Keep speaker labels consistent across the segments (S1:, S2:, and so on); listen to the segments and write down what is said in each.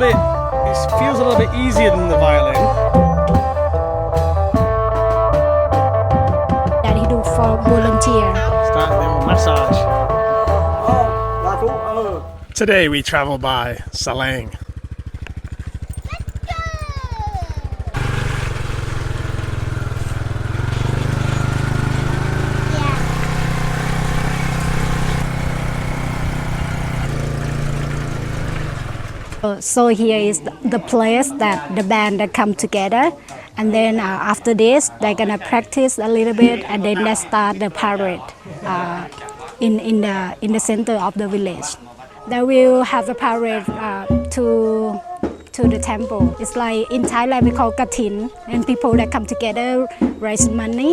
S1: bit, it feels a little bit easier than the violin.
S2: that he do for volunteer.
S1: Start the massage. Today we travel by Salang.
S2: So here is the- place that the band come together, and then uh, after this they're gonna practice a little bit, and then they start the parade uh, in in the in the center of the village. They will have the parade uh, to to the temple. It's like in Thailand we call katin, and people that come together raise money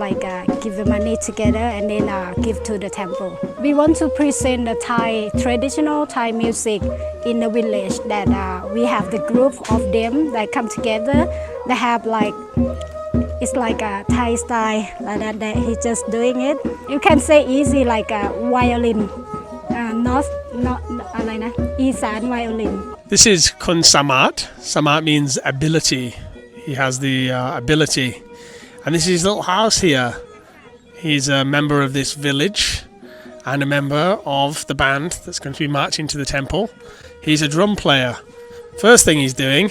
S2: Uh, like uh, give the money together and then uh, give to the temple. We want to present the Thai traditional Thai music in the village. That uh, we have the group of them that come together. They have like it's like a Thai style like that. That he's just doing it. You can say easy like a violin, uh, not not อะไรนะอีสาน violin.
S1: This is Kun Samat. Samat means ability. He has the uh, ability. and this is his little house here. He's a member of this village and a member of the band that's going to be marching to the temple. He's a drum player. First thing he's doing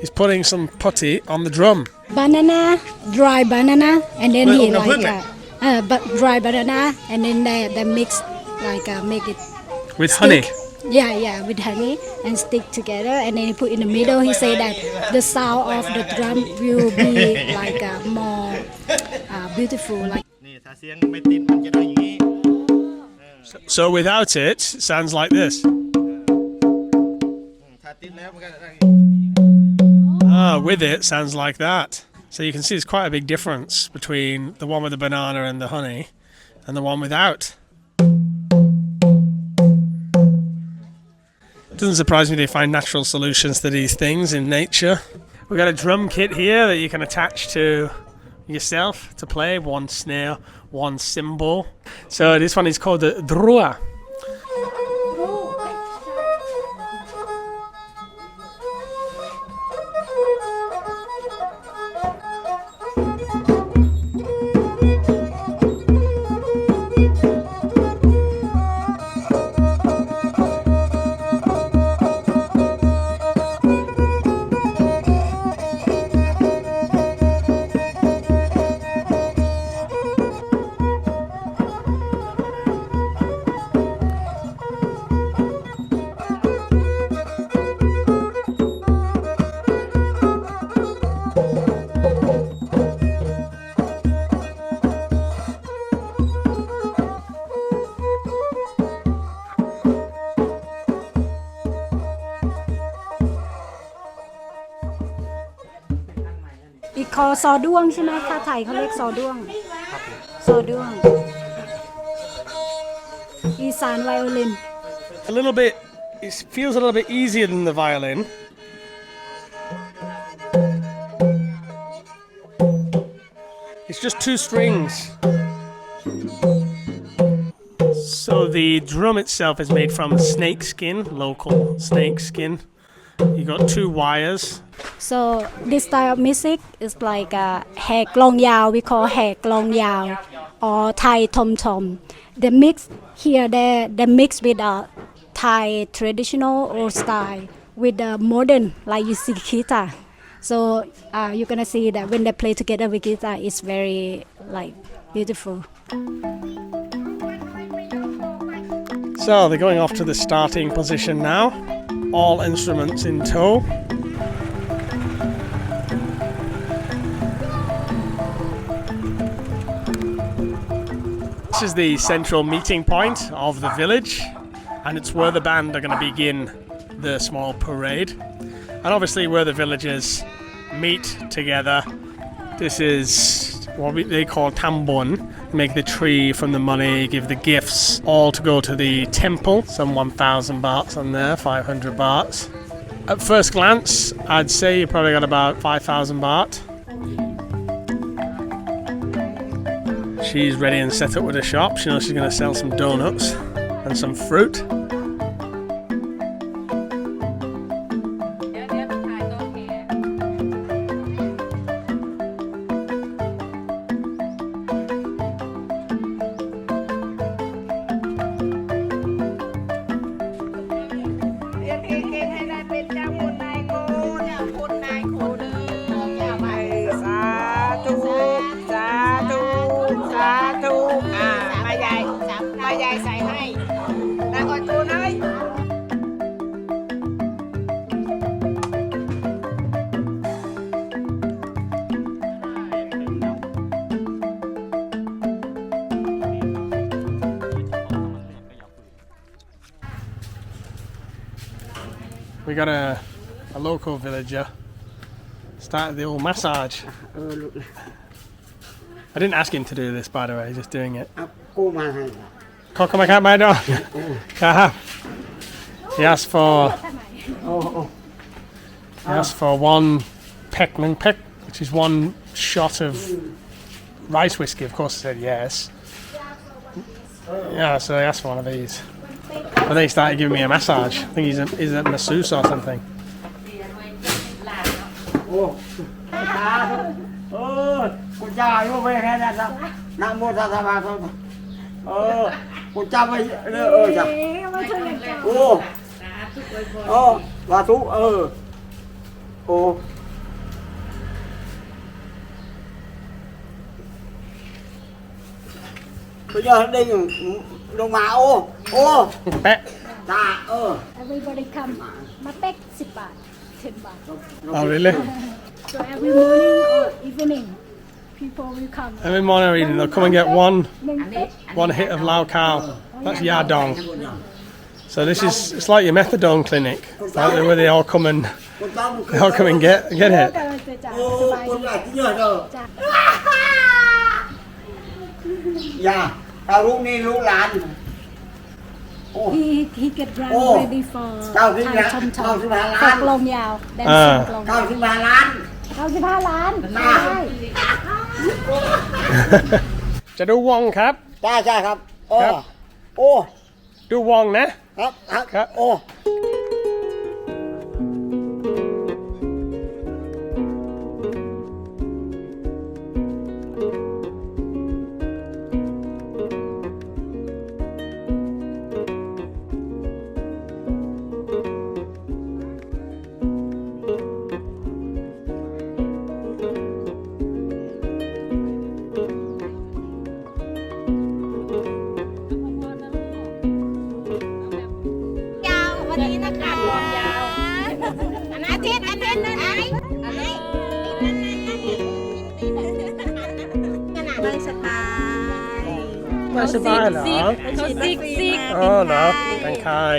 S1: is putting some putty on the drum.
S2: banana, dry banana, and then
S1: Well,
S2: he
S1: no,
S2: like
S1: wouldn't
S2: uh, uh, but dry banana, and then they, they mix like uh, make it
S1: With honey
S2: stick. Yeah, yeah, with honey and stick together, and then he put in the middle. He say that the sound of the drum will be like uh, more uh, beautiful, like
S3: นี่ถ้าเสียงไม่ติดมันจะได้อย่างนี้
S1: So without it, it sounds like this.
S3: อืมถ้าติดแล้วมันก็ได้อย่างนี้
S1: Ah, with it sounds like that. So you can see there's quite a big difference between the one with the banana and the honey and the one without. Doesn't surprise me they find natural solutions to these things in nature. We've got a drum kit here that you can attach to yourself to play one snare, one cymbal. So this one is called the drua.
S2: อีกคอซอด้วงใช่ไหมถ้าไทยเขาเรียกซอด้วงซอด้วงอีสานไวโอลิน
S1: A little bit, it feels a little bit easier than the violin. It's just two strings. So the drum itself is made from snake skin, local snake skin. You got two wires.
S2: So this style of music is like a hek long yao. We call hek long yao or Thai tom tom. They mix here. They they mix with a Thai traditional old style with the modern, like you see guitar. So uh, you're gonna see that when they play together with guitar, it's very like beautiful.
S1: So they're going off to the starting position now. All instruments in tow. This is the central meeting point of the village, and it's where the band are going to begin the small parade. And obviously, where the villagers meet together. This is what they call tambon. Make the tree from the money, give the gifts, all to go to the temple. Some 1,000 bahts on there, 500 bahts. At first glance, I'd say you probably got about 5,000 baht. She's ready and set up with a shop. She knows she's going to sell some donuts and some fruit. We got a, a local villager started the old massage. I didn't ask him to do this, by the way, just doing it. Cock my cat, my dog. He asked for. He asked for one peckling peck, which is one shot of rice whiskey. Of course, he said yes. Yeah, so he asked for one of these. But then he started giving me a massage. I think he's a, he's a masseuse or something.
S4: โอ้ตาเออกูจ่ายว่าไปแค่นั้นนะนะโมตัสสะภะคะวะโตเออกูจ่ายไปเออเออจ้ะโอ้โอ้สาธุเออโอ้bây giờ đi lông mà ô ô
S1: Pet.
S4: ta ơ
S2: Everybody come มาเป๊ก10 บาท 10 บาท
S1: Oh, really?
S2: so every morning or evening people will come
S1: Every morning or evening, they'll come and get one
S2: หนึ่งเป๊ก
S1: one hit of Lao Cow. That's Yardong. So this is it's like your methadone clinic, right, where they all come and
S4: con tao
S1: they all come and get get
S2: กำ
S1: it.
S2: ลังจะจ่ายส
S4: ô
S2: บาย
S4: con
S2: ดี
S4: lại nhớ rồi
S2: จ้ะ
S4: dạ tao lúc đi lúc làn ô
S2: he he get run
S4: Oh.
S2: ready for
S4: เก้าสิบ
S2: ทาง
S4: ล้าน
S2: ชมช
S4: เก้ามสิบห้า
S2: ต
S4: ล้าน
S2: กลงยาวแดน
S1: อ่า
S2: ซิ่งตกลง
S4: เก้าสิบห้าล้าน
S2: เก้าสิบห้าล้าน
S4: อ่า
S2: ใช่
S1: จะดูวองครับ
S4: ใช่ใช่ครับ โอ้
S1: ครับ
S4: โอ้
S1: ดูวองนะ
S4: ครับ ครับ
S1: ครับ
S4: โอ้
S5: สบาย
S1: เหรอ
S5: เขาซิกซิก
S1: อ๋อเหรอแต่งคาย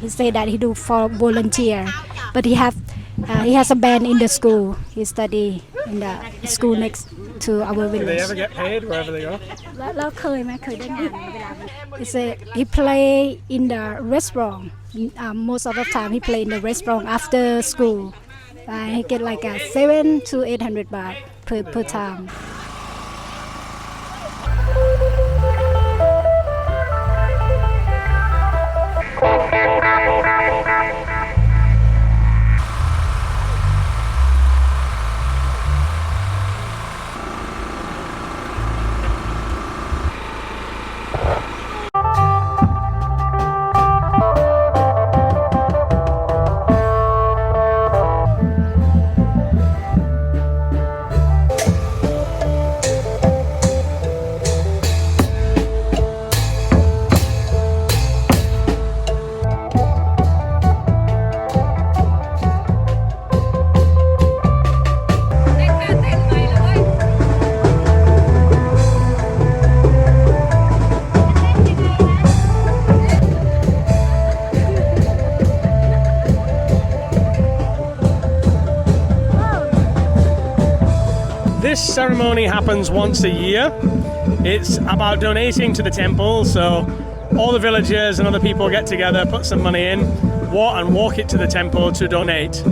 S2: he say that he do for volunteer but he have uh, he has a band in the school he study in the school next to our
S1: Do they
S2: village
S1: ever get paid wherever they go?
S2: แล้วแล้วเคยไหมเคยได้เงินไหมเวลา he say he play in the restaurant um, most of the time he play in the restaurant after school uh, he get like a seven to eight hundred baht per per time
S1: This ceremony happens once a year. It's about donating to the temple, so all the villagers and other people get together, put some money in, and walk it to the temple to donate.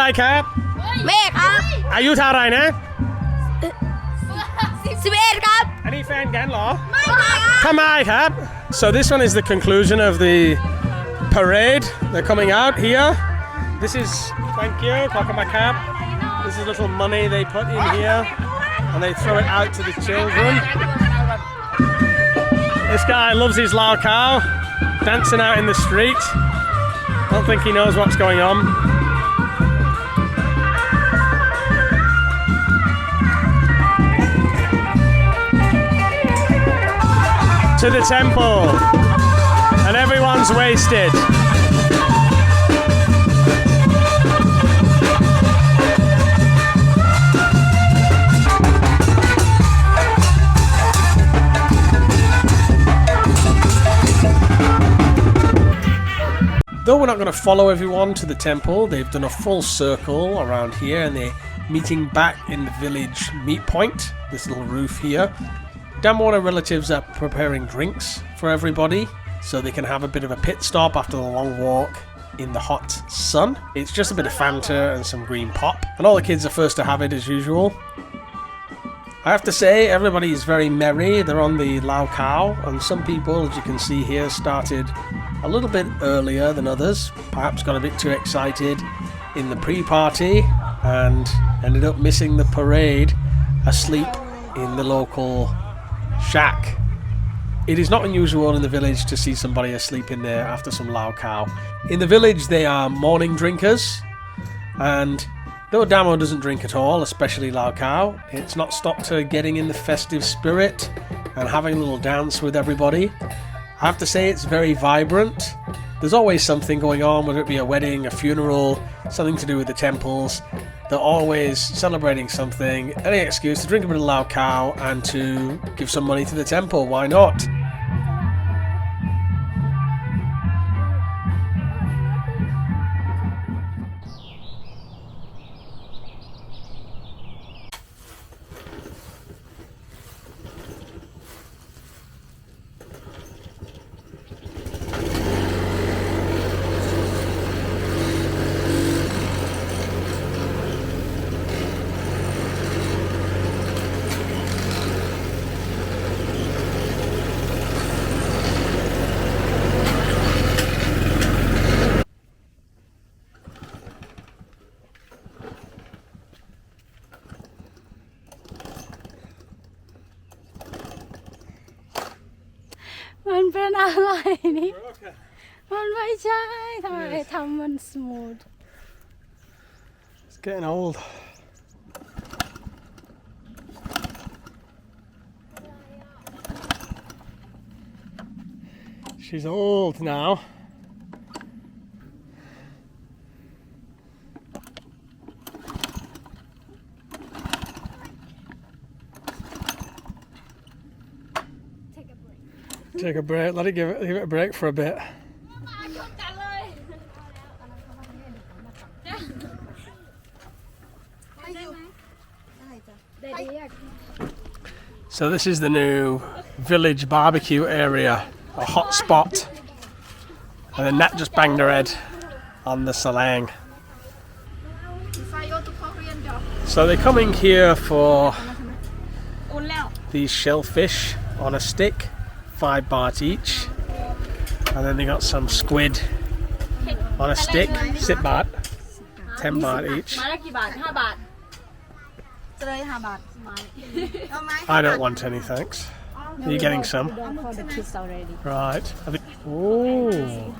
S1: ออะไรครับ
S5: เมฆครับ
S1: อายุเท่าไหรนะ
S5: สิบเอ็ดครับ
S1: อันนี้แฟนกันเหรอ
S5: ไม่ครับ
S1: Come on, Cap. So this one is the conclusion of the parade. They're coming out here. This is thank you, Kokama Cap. This is little money they put in here, and they throw it out to the children. This guy loves his Lao cow, dancing out in the street. Don't think he knows what's going on. To the temple, and everyone's wasted. Though we're not going to follow everyone to the temple, they've done a full circle around here and they're meeting back in the village meet point, this little roof here. Damwater relatives are preparing drinks for everybody so they can have a bit of a pit stop after the long walk in the hot sun. It's just a bit of Fanta and some green pop, and all the kids are first to have it as usual. I have to say, everybody is very merry. They're on the Lao Cow, and some people, as you can see here, started a little bit earlier than others. Perhaps got a bit too excited in the pre party and ended up missing the parade asleep in the local shack. It is not unusual in the village to see somebody asleep in there after some Lao Cow. In the village, they are morning drinkers, and Though Damo doesn't drink at all, especially Lao Cow, it's not stopped her getting in the festive spirit and having a little dance with everybody. I have to say, it's very vibrant. There's always something going on, whether it be a wedding, a funeral, something to do with the temples. They're always celebrating something, any excuse to drink a bit of Lao Cow and to give some money to the temple. Why not? "
S6: ใช่ทำไมทำมันสมูท
S1: It's getting old. She's old now. Take a break. Let it give it give it a break for a bit. So this is the new village barbecue area, a hot spot. And then Nat just banged her head on the salang. So they're coming here for these shellfish on a stick, five baht each. And then they got some squid on a stick, sit baht, ten baht each
S6: three.
S1: I don't want any, thanks. Are you getting some?
S6: Already.
S1: Right. Have it- Oh.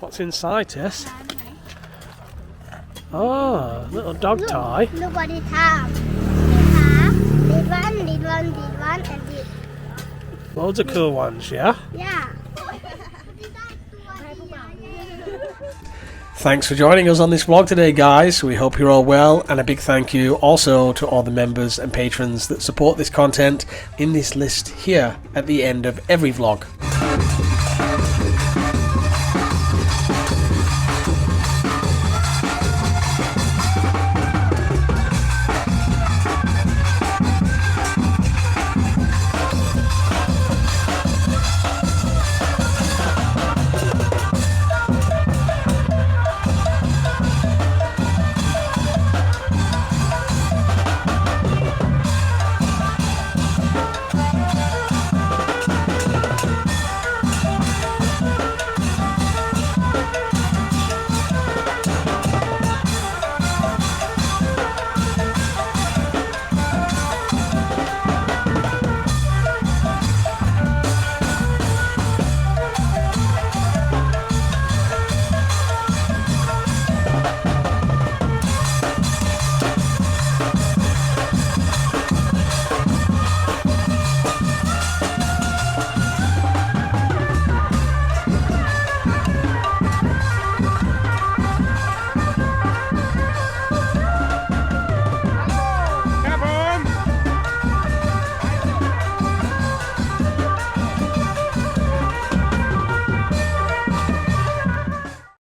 S1: What's inside, Tess? Ah, little dog tie.
S7: Look what it has. It one, one, one, and this.
S1: Loads of cool ones, yeah?
S7: Yeah.
S1: Thanks for joining us on this vlog today, guys. We hope you're all well, and a big thank you also to all the members and patrons that support this content in this list here at the end of every vlog.